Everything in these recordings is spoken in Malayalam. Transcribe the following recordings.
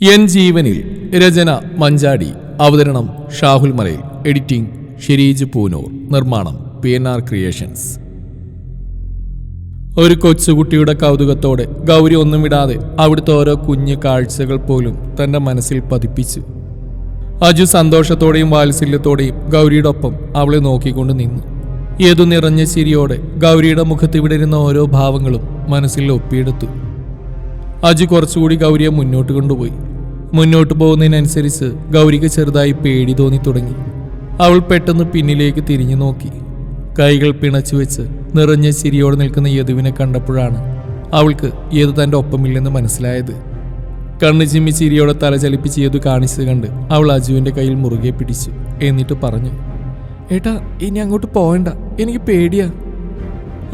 എൻ ജീവനിൽ രചന മഞ്ചാടി അവതരണം ഷാഹുൽ മലയിൽ എഡിറ്റിംഗ് ഷിരീജ് പൂനൂർ നിർമ്മാണം പി എൻ ആർ ക്രിയേഷൻസ്. ഒരു കൊച്ചുകുട്ടിയുടെ കൗതുകത്തോടെ ഗൗരി ഒന്നും വിടാതെ അവിടുത്തെ ഓരോ കുഞ്ഞു കാഴ്ചകൾ പോലും തന്റെ മനസ്സിൽ പതിപ്പിച്ചു. അജു സന്തോഷത്തോടെയും വാത്സല്യത്തോടെയും ഗൗരിയുടെ ഒപ്പം അവളെ നോക്കിക്കൊണ്ട് നിന്നു. ഏതു നിറഞ്ഞ ചിരിയോടെ ഗൗരിയുടെ മുഖത്ത് വിടരുന്ന ഓരോ ഭാവങ്ങളും മനസ്സിൽ ഒപ്പിയെടുത്തു. അജു കുറച്ചുകൂടി ഗൗരിയെ മുന്നോട്ട് കൊണ്ടുപോയി. മുന്നോട്ട് പോകുന്നതിനനുസരിച്ച് ഗൗരിക്ക് ചെറുതായി പേടി തോന്നി തുടങ്ങി. അവൾ പെട്ടെന്ന് പിന്നിലേക്ക് തിരിഞ്ഞു നോക്കി. കൈകൾ പിണച്ചു വെച്ച് നിറഞ്ഞ ചിരിയോടെ നിൽക്കുന്ന യദുവിനെ കണ്ടപ്പോഴാണ് അവൾക്ക് യദു തന്റെ ഒപ്പമില്ലെന്ന് മനസ്സിലായത്. കണ്ണു ചിമ്മി ചിരിയോടെ തല ചലിപ്പിച്ച് യദു കാണിച്ചത് കണ്ട് അവൾ അജുവിന്റെ കയ്യിൽ മുറുകെ പിടിച്ചു എന്നിട്ട് പറഞ്ഞു ഏട്ടാ ഇനി അങ്ങോട്ട് പോകണ്ട എനിക്ക് പേടിയാ.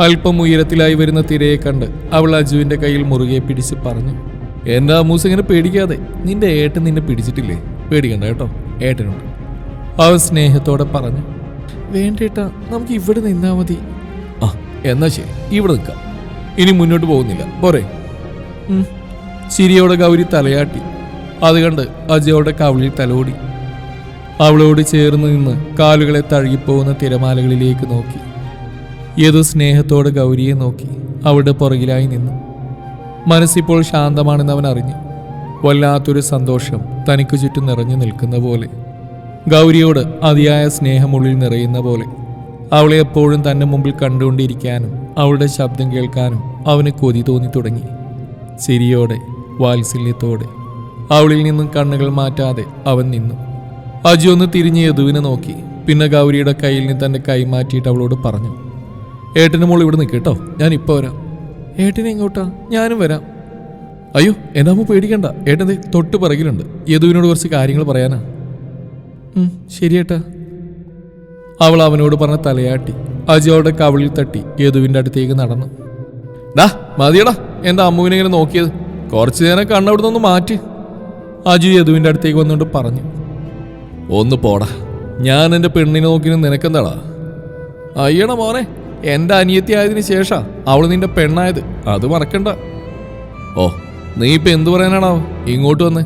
അല്പം ഉയരത്തിലായി വരുന്ന തിരയെ കണ്ട് അവൾ അജുവിന്റെ കയ്യിൽ മുറുകെ പിടിച്ച് പറഞ്ഞു എന്റെ അമ്മൂസ് ഇങ്ങനെ പേടിക്കാതെ? നിന്റെ ഏട്ടൻ നിന്നെ പിടിച്ചിട്ടില്ലേ? പേടിക്കണ്ട കേട്ടോ. ഏട്ടനുണ്ട്. അവൻ സ്നേഹത്തോടെ പറഞ്ഞു വേണ്ടേട്ടാ നമുക്ക് ഇവിടെ നിന്നാ മതി. ആ എന്നാ ശരി. ഇവിടെ നിൽക്കാം. ഇനി മുന്നോട്ട് പോകുന്നില്ല. പോരെ. ചിരിയോടെ ഗൗരി തലയാട്ടി. അത് കണ്ട് അജയോടെ കവിളിൽ തലോടി. അവളോട് ചേർന്ന് നിന്ന് കാലുകളെ തഴുകിപ്പോകുന്ന തിരമാലകളിലേക്ക് നോക്കി. ഏതോ സ്നേഹത്തോടെ ഗൗരിയെ നോക്കി. അവളുടെ പുറകിലായി നിന്നു. മനസ്സിപ്പോൾ ശാന്തമാണെന്ന് അവൻ അറിഞ്ഞു. വല്ലാത്തൊരു സന്തോഷം തനിക്ക് ചുറ്റും നിറഞ്ഞു നിൽക്കുന്ന പോലെ. ഗൗരിയോട് അതിയായ സ്നേഹമുള്ളിൽ നിറയുന്ന പോലെ. അവളെ എപ്പോഴും തന്റെ മുമ്പിൽ കണ്ടുകൊണ്ടിരിക്കാനും അവളുടെ ശബ്ദം കേൾക്കാനും അവന് കൊതി തോന്നി തുടങ്ങി. ചിരിയോടെ വാത്സല്യത്തോടെ. അവളിൽ നിന്നും കണ്ണുകൾ മാറ്റാതെ അവൻ നിന്നു. അജു ഒന്ന് തിരിഞ്ഞ് യദുവിനെ നോക്കി. പിന്നെ ഗൗരിയുടെ കയ്യിൽ നിന്ന് തന്റെ കൈ മാറ്റിയിട്ട് അവളോട് പറഞ്ഞു ഏട്ടനും മോൾ ഇവിടെ നിൽക്കട്ടോ ഞാൻ ഇപ്പോൾ വരാം. ഏട്ടനെ എങ്ങോട്ടാ? ഞാനും വരാം. അയ്യോ അമ്മ പേടിക്കണ്ട. ഏട്ടൻ തൊട്ട് പിറകിലുണ്ട്. യദുവിനോട് കുറച്ച് കാര്യങ്ങൾ പറയാനാ. ശരി ഏട്ടാ. അവൾ അവനോട് പറഞ്ഞ തലയാട്ടി. അജയോടെ കവിളിൽ തട്ടി യദുവിന്റെ അടുത്തേക്ക് നടന്നു. ഡാ മതിയടാ. എന്താ അമ്മുവിനെ ഇങ്ങനെ നോക്കിയത്? കുറച്ച് നേരം കണ്ണവിടുന്ന് ഒന്ന് മാറ്റി. അജു യദുവിന്റെ അടുത്തേക്ക് വന്നുകൊണ്ട് പറഞ്ഞു. ഒന്ന് പോടാ. ഞാൻ എന്റെ പെണ്ണിനെ നോക്കി നിനക്കെന്താടാ? അയ്യണ മോനെ. എന്റെ അനിയത്തി ആയതിനു ശേഷാ അവൾ നിന്റെ പെണ്ണായത്. അത് മറക്കണ്ട. ഓ നീ ഇപ്പം എന്തു പറയാനാണോ ഇങ്ങോട്ട് വന്ന്.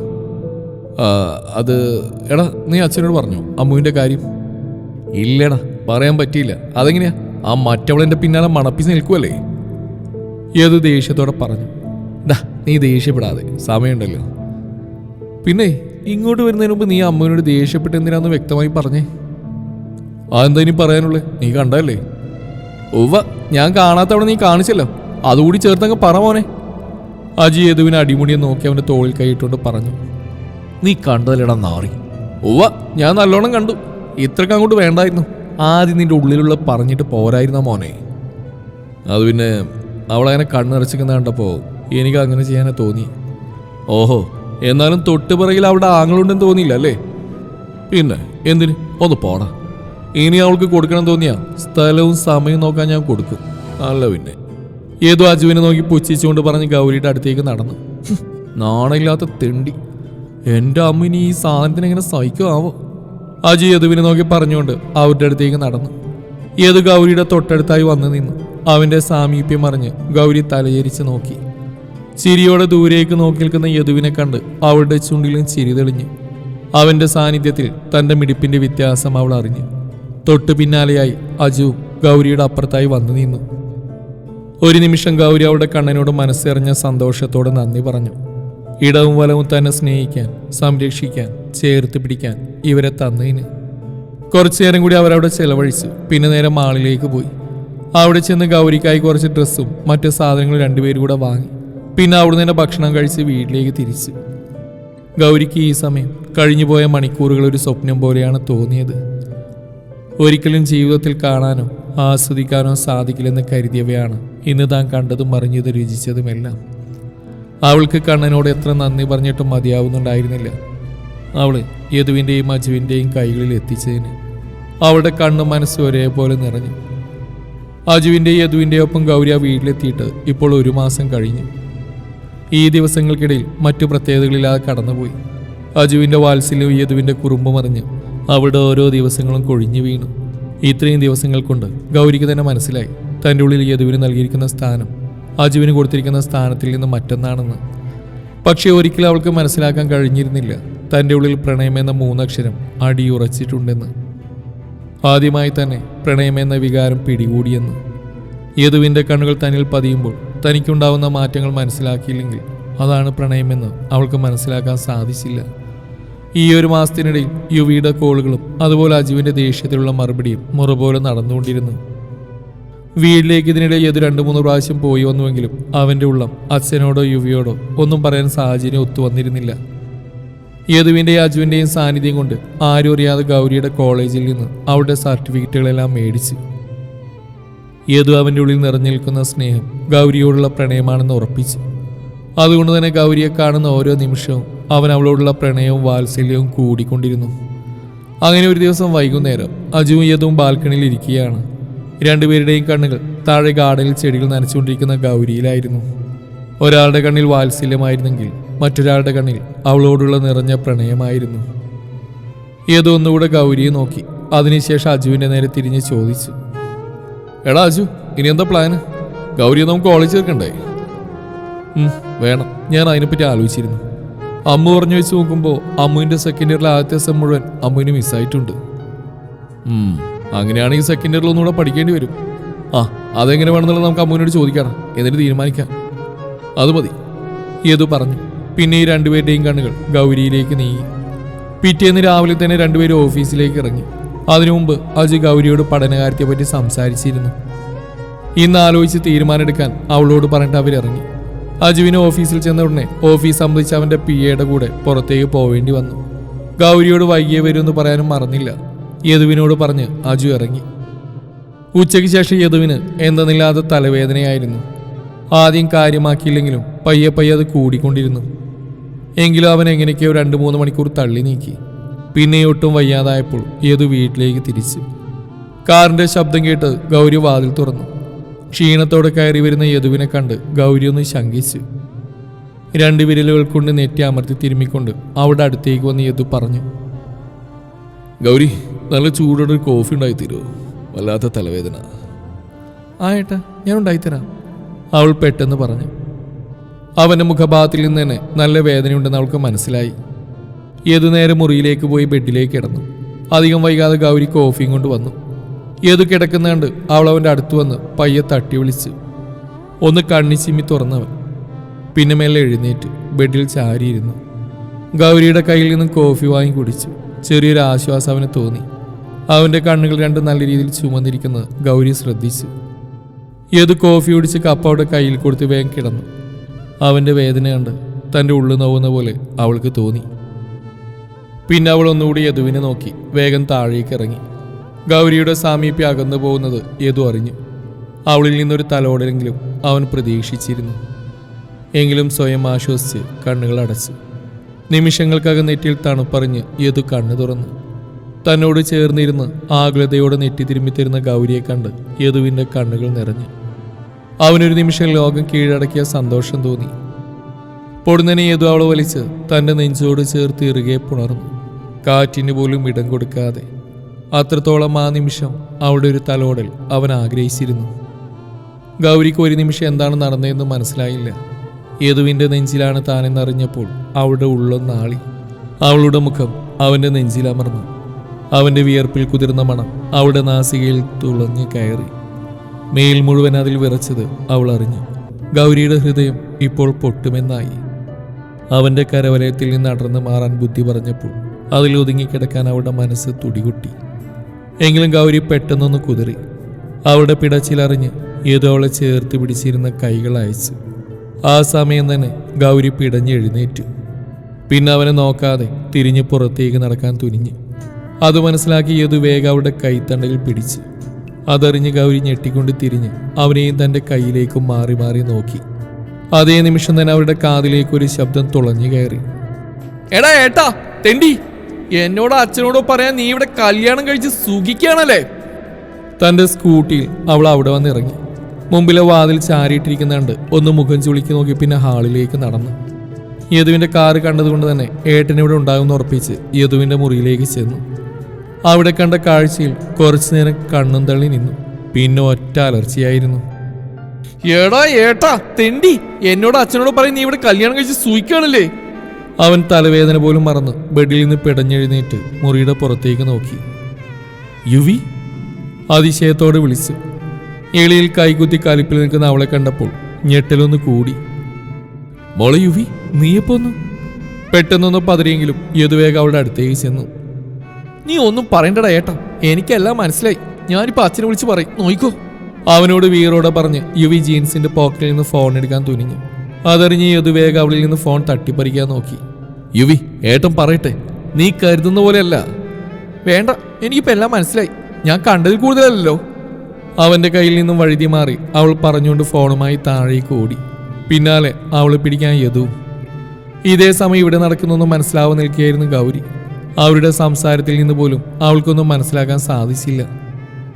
അത് എടാ നീ അച്ഛനോട് പറഞ്ഞു അമ്മുവിന്റെ കാര്യം? ഇല്ലടാ പറയാൻ പറ്റിയില്ല. അതെങ്ങനെയാ? ആ മറ്റവളെന്റെ പിന്നാലെ മണപ്പിച്ച് നിൽക്കുമല്ലേ ഏത് ദേഷ്യത്തോടെ പറഞ്ഞു. ഡാ നീ ദേഷ്യപ്പെടാതെ സമയമുണ്ടല്ലോ. പിന്നെ ഇങ്ങോട്ട് വരുന്നതിന് മുമ്പ് നീ അമ്മുവിനോട് ദേഷ്യപ്പെട്ട് എന്തിനാന്ന് വ്യക്തമായി പറഞ്ഞേ? അതെന്താ ഇനി പറയാനുള്ളേ? നീ കണ്ടല്ലേ ഉവ്വ ഞാൻ കാണാത്തവിടെ നീ കാണിച്ചല്ലോ. അതുകൂടി ചേർത്തങ്ങ് പറ മോനെ. അജി യദുവിനെ അടിമുടിയെ നോക്കി അവന്റെ തോളിൽ കൈയിട്ടുകൊണ്ട് പറഞ്ഞു. നീ കണ്ടതല്ലടാ നാറി. ഉവ്വ ഞാൻ നല്ലോണം കണ്ടു. ഇത്രക്ക് അങ്ങോട്ട് വേണ്ടായിരുന്നു. ആദ്യം നിന്റെ ഉള്ളിലുള്ള പറഞ്ഞിട്ട് പോരായിരുന്ന മോനെ? അത് പിന്നെ അവളങ്ങനെ കണ്ണടച്ചിക്കുന്ന കണ്ടപ്പോൾ എനിക്ക് അങ്ങനെ ചെയ്യാനേ തോന്നി. ഓഹോ എന്നാലും തൊട്ടുപിറകിൽ അവിടെ ആങ്ങളുണ്ടെന്ന് തോന്നിയില്ല അല്ലേ? പിന്നെ എന്തിന്? ഒന്ന് പോടാ. ഇനി അവൾക്ക് കൊടുക്കണം തോന്നിയാ സ്ഥലവും സമയവും നോക്കാൻ ഞാൻ കൊടുക്കും. അല്ല പിന്നെ. ഏതോ അജുവിനെ നോക്കി പുച്ഛിച്ചുകൊണ്ട് പറഞ്ഞ് ഗൗരിയുടെ അടുത്തേക്ക് നടന്നു. നാണയില്ലാത്ത തെണ്ടി. എന്റെ അമ്മ ഇനി ഈ സാധനത്തിന് എങ്ങനെ സഹിക്കുമാവോ അജു യദുവിനെ നോക്കി പറഞ്ഞുകൊണ്ട് അവരുടെ അടുത്തേക്ക് നടന്നു. യദു ഗൗരിയുടെ തൊട്ടടുത്തായി വന്നു നിന്നു. അവന്റെ സാമീപ്യം അറിഞ്ഞ് ഗൗരി തലചരിച്ച് നോക്കി. ചിരിയോടെ ദൂരേക്ക് നോക്കി നിൽക്കുന്ന യദുവിനെ കണ്ട് അവളുടെ ചുണ്ടിലും ചിരി തെളിഞ്ഞു. അവന്റെ സാന്നിധ്യത്തിൽ തന്റെ മിടിപ്പിന്റെ വ്യത്യാസം അവൾ അറിഞ്ഞു. തൊട്ടു പിന്നാലെയായി അജു ഗൗരിയുടെ അപ്പുറത്തായി വന്നു നിന്നു. ഒരു നിമിഷം ഗൗരി അവളുടെ കണ്ണനോട് മനസ്സെറിഞ്ഞ സന്തോഷത്തോടെ നന്ദി പറഞ്ഞു. ഇടവും വലവും തന്നെ സ്നേഹിക്കാൻ സംരക്ഷിക്കാൻ ചേർത്ത് പിടിക്കാൻ ഇവരെ തന്നതിന് കുറച്ചു നേരം കൂടി അവരവിടെ ചെലവഴിച്ചു. പിന്നെ നേരെ മാളിലേക്ക് പോയി. അവിടെ ചെന്ന് ഗൗരിക്കായി കുറച്ച് ഡ്രസ്സും മറ്റു സാധനങ്ങളും രണ്ടുപേരും കൂടെ വാങ്ങി. പിന്നെ അവിടുന്ന് തന്നെ ഭക്ഷണം കഴിച്ച് വീട്ടിലേക്ക് തിരിച്ചു. ഗൗരിക്ക് ഈ സമയം കഴിഞ്ഞുപോയ മണിക്കൂറുകൾ ഒരു സ്വപ്നം പോലെയാണ് തോന്നിയത്. ഒരിക്കലും ജീവിതത്തിൽ കാണാനോ ആസ്വദിക്കാനോ സാധിക്കില്ലെന്ന് കരുതിയവയാണ്. ഇന്ന് താൻ കണ്ടതും അറിഞ്ഞതും രുചിച്ചതുമെല്ലാം. അവൾക്ക് കണ്ണനോട് എത്ര നന്ദി പറഞ്ഞിട്ടും മതിയാവുന്നുണ്ടായിരുന്നില്ല. അവൾ യദുവിന്റെയും അജുവിന്റെയും കൈകളിൽ എത്തിച്ചതിന് അവളുടെ കണ്ണും മനസ്സും ഒരേപോലെ നിറഞ്ഞു. അജുവിന്റെ യദുവിന്റെ ഒപ്പം ഗൗരി ആ വീട്ടിലെത്തിയിട്ട് ഇപ്പോൾ ഒരു മാസം കഴിഞ്ഞു. ഈ ദിവസങ്ങൾക്കിടയിൽ മറ്റു പ്രത്യേകതകളില്ലാതെ കടന്നുപോയി. അജുവിന്റെ വാത്സല്യവും യദുവിന്റെ കുറുമ്പും അറിഞ്ഞ് അവളുടെ ഓരോ ദിവസങ്ങളും കൊഴിഞ്ഞു വീണു. ഇത്രയും ദിവസങ്ങൾ കൊണ്ട് ഗൗരിക്ക് തന്നെ മനസ്സിലായി തന്റെ ഉള്ളിൽ യദുവിന് നൽകിയിരിക്കുന്ന സ്ഥാനം അജുവിന് കൊടുത്തിരിക്കുന്ന സ്ഥാനത്തിൽ നിന്ന് മറ്റൊന്നാണെന്ന്. പക്ഷേ ഒരിക്കലും അവൾക്ക് മനസ്സിലാക്കാൻ കഴിഞ്ഞിരുന്നില്ല തന്റെ ഉള്ളിൽ പ്രണയമെന്ന മൂന്നക്ഷരം അടിയുറച്ചിട്ടുണ്ടെന്ന്. ആദ്യമായി തന്നെ പ്രണയമെന്ന വികാരം പിടികൂടിയെന്ന്. യദുവിന്റെ കണ്ണുകൾ തന്നിൽ പതിയുമ്പോൾ തനിക്കുണ്ടാവുന്ന മാറ്റങ്ങൾ മനസ്സിലാക്കിയില്ലെങ്കിൽ അതാണ് പ്രണയമെന്ന് അവൾക്ക് മനസ്സിലാക്കാൻ സാധിച്ചില്ല. ഈ ഒരു മാസത്തിനിടയിൽ യുവിയുടെ കോളുകളും അതുപോലെ അജുവിന്റെ ദേഷ്യത്തിലുള്ള മറുപടിയും മുറ പോലെ നടന്നുകൊണ്ടിരുന്നു. വീട്ടിലേക്ക് ഇതിനിടെ ഏത് രണ്ടു മൂന്ന് പ്രാവശ്യം പോയി വന്നുവെങ്കിലും അവന്റെ ഉള്ളം അച്ഛനോടോ യുവിയോടോ ഒന്നും പറയാൻ സാഹചര്യം ഒത്തുവന്നിരുന്നില്ല യദുവിന്റെയും അജുവിന്റെയും സാന്നിധ്യം കൊണ്ട് ആരും അറിയാതെ ഗൗരിയുടെ കോളേജിൽ നിന്ന് അവളുടെ സർട്ടിഫിക്കറ്റുകളെല്ലാം മേടിച്ച്. യദു അവന്റെ ഉള്ളിൽ നിറഞ്ഞു നിൽക്കുന്ന സ്നേഹം ഗൗരിയോടുള്ള പ്രണയമാണെന്ന് ഉറപ്പിച്ചു. അതുകൊണ്ട് തന്നെ ഗൗരിയെ കാണുന്ന ഓരോ നിമിഷവും അവൻ അവളോടുള്ള പ്രണയവും വാത്സല്യവും കൂടിക്കൊണ്ടിരുന്നു. അങ്ങനെ ഒരു ദിവസം വൈകുന്നേരം അജുവും യദുവും ബാൽക്കണിയിൽ ഇരിക്കുകയാണ്. രണ്ടുപേരുടെയും കണ്ണുകൾ താഴെ ഗാർഡനിൽ ചെടികൾ നനച്ചുകൊണ്ടിരിക്കുന്ന ഗൗരിയിലായിരുന്നു. ഒരാളുടെ കണ്ണിൽ വാത്സല്യമായിരുന്നെങ്കിൽ മറ്റൊരാളുടെ കണ്ണിൽ അവളോടുള്ള നിറഞ്ഞ പ്രണയമായിരുന്നു. ഏതോ ഒന്നുകൂടെ ഗൗരിയെ നോക്കി. അതിനുശേഷം അജുവിന്റെ നേരെ തിരിഞ്ഞ് ചോദിച്ചു. എടാ അജു ഇനി എന്താ പ്ലാന്? ഗൗരിയെ നമുക്ക് കോളേജ് ചേർക്കണ്ടേ? വേണം. ഞാൻ അതിനെപ്പറ്റി ആലോചിച്ചിരുന്നു. അമ്മ പറഞ്ഞു വെച്ച് നോക്കുമ്പോൾ അമ്മുവിന്റെ സെക്കൻഡ് ഇയറിലെ ആദ്യത്തെ സെം മുഴുവൻ അമ്മുവിന് മിസ്സായിട്ടുണ്ട് അങ്ങനെയാണെങ്കിൽ സെക്കൻഡ് ഇയറിൽ ഒന്നുകൂടെ പഠിക്കേണ്ടി വരും. ആ അതെങ്ങനെ വേണമെന്നുള്ളത് നമുക്ക് അമ്മുവിനോട് ചോദിക്കണം എന്നിട്ട് തീരുമാനിക്കാം. അത് മതി. ഏതു പറഞ്ഞു. പിന്നെ ഈ രണ്ടുപേരുടെയും കണ്ണുകൾ ഗൗരിയിലേക്ക് നീങ്ങി. പിറ്റേന്ന് രാവിലെ തന്നെ രണ്ടുപേരും ഓഫീസിലേക്ക് ഇറങ്ങി. അതിനു മുമ്പ് അജു ഗൗരിയോട് പഠനകാര്യത്തെപ്പറ്റി സംസാരിച്ചിരുന്നു. ഇന്ന് ആലോചിച്ച് തീരുമാനമെടുക്കാൻ അവളോട് പറഞ്ഞിട്ട് അവരിറങ്ങി. അജുവിന് ഓഫീസിൽ ചെന്ന ഉടനെ ഓഫീസ് സംബന്ധിച്ച് അവന്റെ പി എയുടെ കൂടെ പുറത്തേക്ക് പോവേണ്ടി വന്നു. ഗൗരിയോട് വൈകിയേ വരുമെന്ന് പറയാനും മറന്നില്ല. യദുവിനോട് പറഞ്ഞ് അജു ഇറങ്ങി. ഉച്ചയ്ക്ക് ശേഷം യദുവിന് എന്തെന്നില്ലാതെ തലവേദനയായിരുന്നു. ആദ്യം കാര്യമാക്കിയില്ലെങ്കിലും പയ്യെ പയ്യെ അത് കൂടിക്കൊണ്ടിരുന്നു. എങ്കിലും അവൻ എങ്ങനെയൊക്കെയോ രണ്ട് മൂന്ന് മണിക്കൂർ തള്ളി നീക്കി. പിന്നെ ഒട്ടും വയ്യാതായപ്പോൾ യദു വീട്ടിലേക്ക് തിരിച്ചു. കാറിന്റെ ശബ്ദം കേട്ട് ഗൗരി വാതിൽ തുറന്നു. ക്ഷീണത്തോടെ കയറി വരുന്ന യദുവിനെ കണ്ട് ഗൗരി ഒന്ന് ശങ്കിച്ചു. രണ്ട് വിരലുകൾ കൊണ്ട് നെറ്റി അമർത്തി തിരുമ്മിക്കൊണ്ട് അവിടെ അടുത്തേക്ക് വന്ന് യദു പറഞ്ഞു ഗൗരി നല്ല ചൂടോടെ ഒരു കോഫി ഉണ്ടായി തരുമോ വല്ലാത്ത തലവേദന. ആ ഞാൻ ഉണ്ടായിത്തരാം അവൾ പെട്ടെന്ന് പറഞ്ഞു. അവന്റെ മുഖഭാഗത്തിൽ നിന്ന് തന്നെ നല്ല വേദനയുണ്ടെന്ന് അവൾക്ക് മനസ്സിലായി. ഏതു നേരം മുറിയിലേക്ക് പോയി ബെഡിലേക്ക് കിടന്നു. അധികം വൈകാതെ ഗൗരി കോഫിയും കൊണ്ട് വന്നു. ഏതു കിടക്കുന്നുണ്ട്? അവൾ അവന്റെ അടുത്ത് വന്ന് പയ്യെ തട്ടി വിളിച്ച്. ഒന്ന് കണ്ണി ചിമ്മി തുറന്നവൻ. പിന്നെ മേലെ എഴുന്നേറ്റ് ബെഡിൽ ചാരിയിരുന്നു. ഗൗരിയുടെ കയ്യിൽ നിന്ന് കോഫി വാങ്ങി കുടിച്ചു. ചെറിയൊരു ആശ്വാസം അവന് തോന്നി. അവന്റെ കണ്ണുകൾ രണ്ടും നല്ല രീതിയിൽ ചുമന്നിരിക്കുന്നത് ഗൗരി ശ്രദ്ധിച്ചു. ഏത് കോഫി കുടിച്ച് കപ്പ അവിടെ കയ്യിൽ കൊടുത്ത് വേഗം കിടന്നു. അവന്റെ വേദന കണ്ട് തന്റെ ഉള്ളു നോവുന്ന പോലെ അവൾക്ക് തോന്നി. പിന്നെ അവൾ ഒന്നുകൂടി യദുവിനെ നോക്കി വേഗം താഴേക്ക് ഇറങ്ങി. ഗൗരിയുടെ സാമീപ്യം അകന്നു പോകുന്നത് ഏതു അറിഞ്ഞു. അവളിൽ നിന്നൊരു തലോടലെങ്കിലും അവൻ പ്രതീക്ഷിച്ചിരുന്നു. എങ്കിലും സ്വയം ആശ്വസിച്ച് കണ്ണുകൾ അടച്ചു. നിമിഷങ്ങൾക്കകം നെറ്റിയിൽ തണുപ്പറിഞ്ഞ് യതു കണ്ണു തുറന്നു. തന്നോട് ചേർന്നിരുന്ന് ആകുലതയോടെ നെറ്റി തിരുമ്മിത്തരുന്ന ഗൗരിയെ കണ്ട് യദുവിന്റെ കണ്ണുകൾ നിറഞ്ഞു. അവനൊരു നിമിഷം ലോകം കീഴടക്കിയ സന്തോഷം തോന്നി. പൊടുന്നനെ യദു അവളെ വലിച്ച് തന്റെ നെഞ്ചോട് ചേർത്ത് ഇറുകെ പുണർന്നു. കാറ്റിന് പോലും ഇടം കൊടുക്കാതെ അത്രത്തോളം ആ നിമിഷം അവളുടെ ഒരു തലോടൽ അവൻ ആഗ്രഹിച്ചിരുന്നു. ഗൗരിക്ക് ഒരു നിമിഷം എന്താണ് നടന്നതെന്ന് മനസ്സിലായില്ല. യദുവിന്റെ നെഞ്ചിലാണ് താനെന്നറിഞ്ഞപ്പോൾ അവളുടെ ഉള്ളം നാളി. അവളുടെ മുഖം അവന്റെ നെഞ്ചിലമർന്നു അവന്റെ വിയർപ്പിൽ കുതിർന്ന മണം അവളുടെ നാസികയിൽ തുളഞ്ഞു കയറി. മേൽ മുഴുവൻ അതിൽ വിറച്ചത് അവൾ അറിഞ്ഞു. ഗൗരിയുടെ ഹൃദയം ഇപ്പോൾ പൊട്ടുമെന്നായി. അവന്റെ കരവലയത്തിൽ നിന്ന് അടർന്ന് മാറാൻ ബുദ്ധി പറഞ്ഞപ്പോൾ അതിൽ ഒതുങ്ങിക്കിടക്കാൻ അവളുടെ മനസ്സ് തുടികൊട്ടി. എങ്കിലും ഗൗരി പെട്ടെന്നൊന്ന് കുതിറി. അവളുടെ പിടച്ചിലറിഞ്ഞ് ഏതോ അവളെ ചേർത്ത് പിടിച്ചിരുന്ന കൈകൾ അയച്ചു. ആ സമയം തന്നെ ഗൗരി പിടഞ്ഞ് എഴുന്നേറ്റു. പിന്നെ അവനെ നോക്കാതെ തിരിഞ്ഞ് പുറത്തേക്ക് നടക്കാൻ തുനിഞ്ഞു. അത് മനസ്സിലാക്കി ഏതു വേഗം അവളുടെ കൈത്തണ്ടയിൽ പിടിച്ച്. അതറിഞ്ഞ് ഗൗരി ഞെട്ടിക്കൊണ്ട് തിരിഞ്ഞ് അവനെയും തന്റെ കയ്യിലേക്കും മാറി മാറി നോക്കി. അതേ നിമിഷം തന്നെ അവരുടെ കാതിലേക്ക് ഒരു ശബ്ദം തുളഞ്ഞു കയറി. എടാ ഏട്ടാ തെണ്ടി. എന്നോട് അച്ഛനോടോ പറയാൻ നീ ഇവിടെ കല്യാണം കഴിച്ച് സുഖിക്കുകയാണല്ലേ? തന്റെ സ്കൂട്ടിയിൽ അവൾ അവിടെ വന്നിറങ്ങി. മുമ്പിലെ വാതിൽ ചാരിയിട്ടിരിക്കുന്നുണ്ട്. ഒന്ന് മുഖം ചുളിക്ക് നോക്കി പിന്നെ ഹാളിലേക്ക് നടന്നു. യദുവിന്റെ കാറ് കണ്ടതുകൊണ്ട് തന്നെ ഏട്ടനിവിടെ ഉണ്ടാകുമെന്ന് ഉറപ്പിച്ച് യദുവിന്റെ മുറിയിലേക്ക് ചെന്നു. അവിടെ കണ്ട കാഴ്ചയിൽ കുറച്ചു നേരം കണ്ണും തള്ളി നിന്നു. പിന്നെ ഒറ്റ അലർച്ചയായിരുന്നു. ഏടാ ഏട്ടാ തെണ്ടി. എന്നോട് അച്ഛനോട് പറയും നീ ഇവിടെ കല്യാണം കഴിച്ച് സൂയിക്കാണല്ലേ അവൻ തലവേദന പോലും മറന്ന് ബെഡിൽ നിന്ന് പിടഞ്ഞെഴുന്നേറ്റ് മുറിയുടെ പുറത്തേക്ക് നോക്കി. യുവി? അതിശയത്തോടെ വിളിച്ചു. എളിയിൽ കൈകുത്തി കലിപ്പിൽ നിൽക്കുന്ന അവളെ കണ്ടപ്പോൾ ഞെട്ടലൊന്ന് കൂടി. മോളെ യുവി നീയപ്പോന്നു പെട്ടെന്നൊന്ന് പതിരിയെങ്കിലും യദുവേഗം അവളുടെ അടുത്തേക്ക് ചെന്നു. നീ ഒന്നും പറയണ്ടടാ ഏട്ടാ എനിക്കെല്ലാം മനസ്സിലായി. ഞാനിപ്പോ അച്ഛനെ വിളിച്ച് പറയും. നോയിക്കോ. അവനോട് വീറോടെ പറഞ്ഞ് യുവി ജീൻസിന്റെ പോക്കറ്റിൽ നിന്ന് ഫോൺ എടുക്കാൻ തുനിഞ്ഞു. അതറിഞ്ഞ് യദുവേഗം അവളിൽ നിന്ന് ഫോൺ തട്ടിപ്പറിക്കാൻ നോക്കി. യുവി ഏട്ടൻ പറയട്ടെ നീ കരുതുന്ന പോലെയല്ല. വേണ്ട എനിക്കിപ്പോ എല്ലാം മനസ്സിലായി. ഞാൻ കണ്ടതിൽ കൂടുതലല്ലോ അവന്റെ കയ്യിൽ നിന്നും വഴുതി മാറി അവൾ പറഞ്ഞുകൊണ്ട് ഫോണുമായി താഴേക്ക് ഓടി. പിന്നാലെ അവളെ പിടിക്കാൻ യദുവും ഇതേ സമയം ഇവിടെ നടക്കുന്നൊന്നും മനസ്സിലാവാൻ നിൽക്കുകയായിരുന്നു ഗൗരി. അവരുടെ സംസാരത്തിൽ നിന്ന് പോലും അവൾക്കൊന്നും മനസ്സിലാക്കാൻ സാധിച്ചില്ല.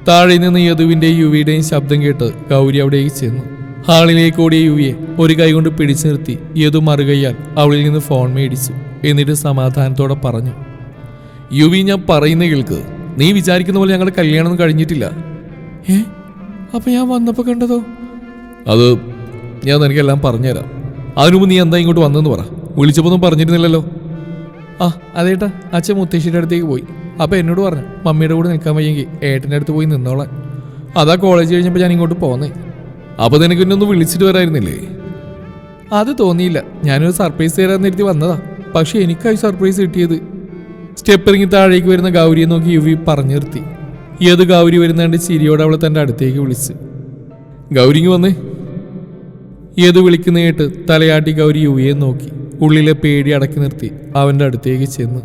താഴെ നിന്ന് യദുവിന്റെയും യുവിയുടെയും ശബ്ദം കേട്ട് ഗൗരി അവിടേക്ക് ചെന്നു. ഹാളിലേക്ക് ഓടിയ യുവിയെ ഒരു കൈ കൊണ്ട് പിടിച്ചു നിർത്തി യതു മറുകയാൽ അവളിൽ നിന്ന് ഫോൺ മേടിച്ചു. എന്നിട്ട് സമാധാനത്തോടെ പറഞ്ഞു യുവി ഞാൻ പറയുന്ന കേൾക്ക്. നീ വിചാരിക്കുന്ന പോലെ ഞങ്ങളുടെ കല്യാണം കഴിഞ്ഞിട്ടില്ല. ഏ? അപ്പൊ ഞാൻ വന്നപ്പോ കണ്ടതോ? അത് ഞാൻ നിനക്കെല്ലാം പറഞ്ഞുതരാം. അതിനുമുമ്പ് നീ എന്താ ഇങ്ങോട്ട് വന്നെന്ന് പറ. വിളിച്ചപ്പോ ഒന്നും പറഞ്ഞിരുന്നില്ലല്ലോ. ആ അതേട്ടാ അച്ഛൻ മുത്തശ്ശിയുടെ അടുത്തേക്ക് പോയി. അപ്പൊ എന്നോട് പറഞ്ഞു മമ്മിയുടെ കൂടെ നിൽക്കാൻ വയ്യെങ്കിൽ ഏട്ടന്റെ അടുത്ത് പോയി നിന്നോളാൻ. അതാ കോളേജ് കഴിഞ്ഞപ്പോൾ ഞാൻ ഇങ്ങോട്ട് പോന്നേ. അപ്പൊ നിനക്ക് എന്നെ ഒന്ന് വിളിച്ചിട്ട് വരായിരുന്നില്ലേ? അത് തോന്നിയില്ല. ഞാനൊരു സർപ്രൈസ് നേരത്തി വന്നതാ. പക്ഷെ എനിക്കായി സർപ്രൈസ് കിട്ടിയത്. സ്റ്റെപ്പ് ഇറങ്ങി താഴേക്ക് വരുന്ന ഗൗരിയെ നോക്കി യുവി പറഞ്ഞു നിർത്തി. ഏത് ഗൗരി വരുന്നതുകൊണ്ട് ചിരിയോടെ അവളെ തന്റെ അടുത്തേക്ക് വിളിച്ച്. ഗൗരിങ്ങ് വന്നേ. ഏത് വിളിക്കുന്ന കേട്ട് തലയാട്ടി ഗൗരി യുവിയെ നോക്കി. ഉള്ളിലെ പേടി അടക്കി നിർത്തി അവന്റെ അടുത്തേക്ക് ചെന്ന്.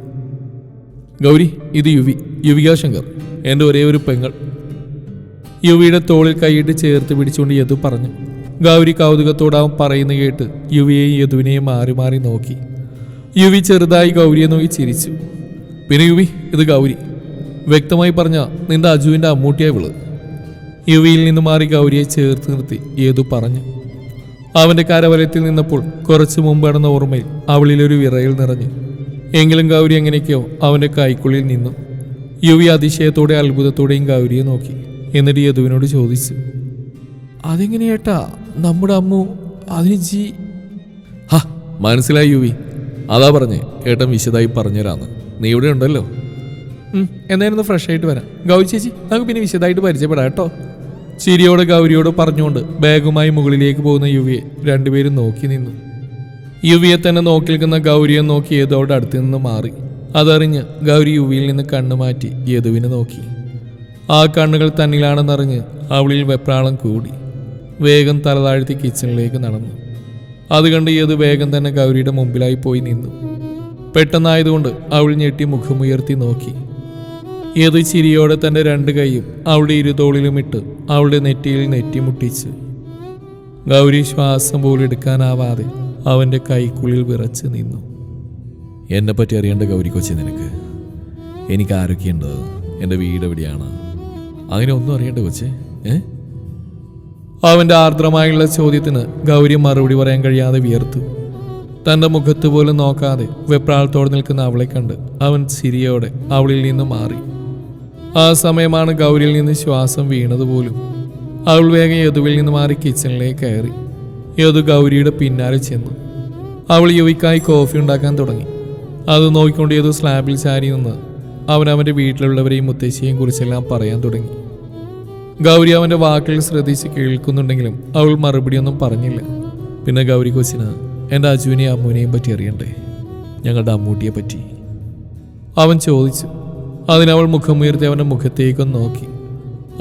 ഗൗരി ഇത് യുവി. യുവികാശങ്കർ. എന്റെ ഒരേ ഒരു പെങ്ങൾ. യുവിയുടെ തോളിൽ കൈയിട്ട് ചേർത്ത് പിടിച്ചുകൊണ്ട് യദു പറഞ്ഞു ഗൗരി കൗതുകത്തോടാവും പറയുന്ന കേട്ട് യുവിയെയും യദുവിനെയും മാറി മാറി നോക്കി. യുവി ചെറുതായി ഗൗരിയെ നോക്കി ചിരിച്ചു. പിന്നെ യുവി ഇത് ഗൗരി. വ്യക്തമായി പറഞ്ഞ നിന്റെ അജുവിന്റെ അമ്മൂട്ടിയായി വിൾ യുവിയിൽ നിന്ന് മാറി ഗൗരിയെ ചേർത്ത് നിർത്തി യേതു പറഞ്ഞു. അവന്റെ കരവലയത്തിൽ നിന്നപ്പോൾ കുറച്ചു നടന്ന ഓർമ്മയിൽ അവളിലൊരു വിറയൽ നിറഞ്ഞു. എങ്കിലും ഗൗരി എങ്ങനെയൊക്കെയോ അവന്റെ കൈക്കുള്ളിൽ നിന്നു. യുവി അതിശയത്തോടെ അത്ഭുതത്തോടെയും ഗൗരിയെ നോക്കി. എന്നിട്ട് യദുവിനോട് ചോദിച്ചു. അതെങ്ങനെയേട്ടാ നമ്മുടെ അമ്മു അതിന് ജി ഹ മനസ്സിലായി യുവി. അതാ പറഞ്ഞേ ഏട്ടൻ വിശദമായി പറഞ്ഞുതരാന്ന്. നീ ഇവിടെ ഉണ്ടല്ലോ. എന്നായിരുന്നു ഫ്രഷ് ആയിട്ട് വരാം ഗൗരി ചേച്ചി നമുക്ക് പിന്നെ വിശദമായിട്ട് പരിചയപ്പെടാം കേട്ടോ. ചിരിയോട് ഗൗരിയോട് പറഞ്ഞുകൊണ്ട് ബാഗുമായി മുകളിലേക്ക് പോകുന്ന യുവിയെ രണ്ടുപേരും നോക്കി നിന്നു. യുവിയെ തന്നെ നോക്കി നിൽക്കുന്ന ഗൗരിയെ നോക്കി യദുവോട് അടുത്ത് നിന്ന് മാറി. അതറിഞ്ഞ് ഗൗരി യുവിയിൽ നിന്ന് കണ്ണു മാറ്റി യദുവിനെ നോക്കി. ആ കണ്ണുകൾ തന്നിലാണെന്നറിഞ്ഞ് അവളിൽ വെപ്രാളം കൂടി. വേഗം തലതാഴ്ത്തി കിച്ചണിലേക്ക് നടന്നു. അത് കണ്ട് ഏത് വേഗം തന്നെ ഗൗരിയുടെ മുമ്പിലായി പോയി നിന്നു. പെട്ടെന്നായതുകൊണ്ട് അവൾ ഞെട്ടി മുഖമുയർത്തി നോക്കി. ഏത് ചിരിയോടെ തന്റെ രണ്ട് കൈയും അവളുടെ ഇരുതോളിലും ഇട്ട് അവളുടെ നെറ്റിയിൽ നെറ്റിമുട്ടിച്ച്. ഗൗരി ശ്വാസം പോലും എടുക്കാനാവാതെ അവന്റെ കൈക്കുള്ളിൽ വിറച്ച് നിന്നു. എന്നെപ്പറ്റി അറിയേണ്ട ഗൗരി കൊച്ചി നിനക്ക്. എനിക്ക് ആരൊക്കെയുണ്ട്? എന്റെ വീട് എവിടെയാണ്? അങ്ങനെ ഒന്നും അറിയണ്ട കൊച്ചേ. ഏ? അവന്റെ ആർദ്രമായുള്ള ചോദ്യത്തിന് ഗൗരി മറുപടി പറയാൻ കഴിയാതെ വിയർത്തു. തന്റെ മുഖത്ത് പോലും നോക്കാതെ വെപ്രാളത്തോടെ നിൽക്കുന്ന അവളെ കണ്ട് അവൻ ചിരിയോടെ അവളിൽ നിന്ന് മാറി. ആ സമയമാണ് ഗൗരിയിൽ നിന്ന് ശ്വാസം വീണതുപോലും അവൾ വേഗം യദുവിൽ നിന്ന് മാറി കിച്ചണിലേക്ക് കയറി. യദു ഗൗരിയുടെ പിന്നാലെ ചെന്നു. അവൾ യുവിക്കായി കോഫി ഉണ്ടാക്കാൻ തുടങ്ങി. അത് നോക്കിക്കൊണ്ട് യദു സ്ലാബിൽ ചാരി നിന്ന് അവൻ അവന്റെ വീട്ടിലുള്ളവരെയും മുത്തശ്ശിയെയും കുറിച്ചെല്ലാം പറയാൻ തുടങ്ങി. ഗൗരി അവന്റെ വാക്കുകൾ ശ്രദ്ധിച്ച് കേൾക്കുന്നുണ്ടെങ്കിലും അവൾ മറുപടിയൊന്നും പറഞ്ഞില്ല. പിന്നെ ഗൗരി കൊച്ചിന് എന്റെ അജുവിനെയും അമ്മുവിനെയും പറ്റി അറിയണ്ടേ? ഞങ്ങളുടെ അമ്മൂട്ടിയെ പറ്റി? അവൻ ചോദിച്ചു. അതിനവൾ മുഖമുയർത്തി അവന്റെ മുഖത്തേക്കൊന്ന് നോക്കി.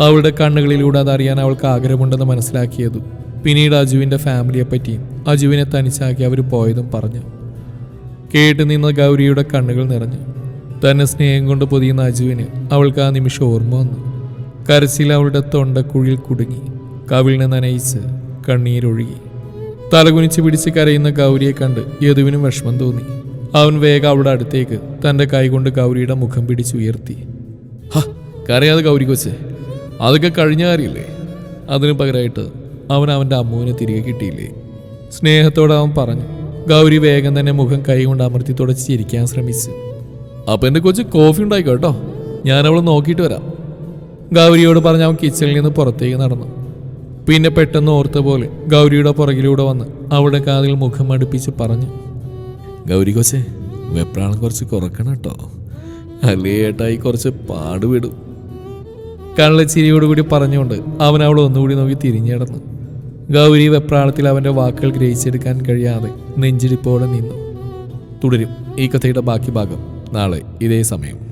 അവളുടെ കണ്ണുകളിലൂടെ അതറിയാൻ അവൾക്ക് ആഗ്രഹമുണ്ടെന്ന് മനസ്സിലാക്കിയതും പിന്നീട് അജുവിന്റെ ഫാമിലിയെ പറ്റിയും അജുവിനെ തനിച്ചാക്കി അവർ പോയതും പറഞ്ഞു. കേട്ട് നിന്ന ഗൗരിയുടെ കണ്ണുകൾ നിറഞ്ഞു. തന്നെ സ്നേഹം കൊണ്ട് പൊതിയുന്ന അജുവിന് അവൾക്ക് ആ നിമിഷം ഓർമ്മ വന്നു. കരച്ചിൽ അവളുടെ തൊണ്ടക്കുഴിൽ കുടുങ്ങി. കവിളിനെ നനയിച്ച് കണ്ണീരൊഴുകി. തലകുനിച്ച് പിടിച്ച് കരയുന്ന ഗൗരിയെ കണ്ട് യദുവിനും വിഷമം തോന്നി. അവൻ വേഗം അവളുടെ അടുത്തേക്ക് തന്റെ കൈകൊണ്ട് ഗൗരിയുടെ മുഖം പിടിച്ചുയർത്തി. ഹ കരയാതെ ഗൗരി കൊച്ച് അതൊക്കെ കഴിഞ്ഞ കാര്യമില്ലേ അതിനു പകരമായിട്ട് അവൻ അവന്റെ അമ്മുവിനെ തിരികെ കിട്ടിയില്ലേ? സ്നേഹത്തോടെ അവൻ പറഞ്ഞു. ഗൗരി വേഗം തന്നെ മുഖം കൈകൊണ്ട് അമർത്തി തുടച്ച് ചിരിക്കാൻ ശ്രമിച്ചു. അപ്പം എന്റെ കൊച്ച് കോഫി ഉണ്ടായിക്കോട്ടോ ഞാൻ അവളെ നോക്കിയിട്ട് വരാം. ഗൗരിയോട് പറഞ്ഞ് അവൻ കിച്ചണിൽ നിന്ന് പുറത്തേക്ക് നടന്നു. പിന്നെ പെട്ടെന്ന് ഓർത്ത പോലെ ഗൗരിയുടെ പുറകിലൂടെ വന്ന് അവളുടെ കാതിൽ മുഖം അടുപ്പിച്ച് പറഞ്ഞു. ഗൗരി കൊച്ചേ വെപ്രാളം കുറച്ച് കുറക്കണം കേട്ടോ. അല്ലേ ഏട്ടായി കുറച്ച് പാടുവിടും കള്ളച്ചിരിയോടുകൂടി പറഞ്ഞുകൊണ്ട് അവൻ അവൾ ഒന്നുകൂടി നോക്കി തിരിഞ്ഞിടന്നു ഗൗരി വെപ്രാളത്തിൽ അവന്റെ വാക്കുകൾ ഗ്രഹിച്ചെടുക്കാൻ കഴിയാതെ നെഞ്ചിടിപ്പോടെ നിന്നു. തുടരും ഈ കഥയുടെ ബാക്കി ഭാഗം നാളെ ഇതേ സമയം.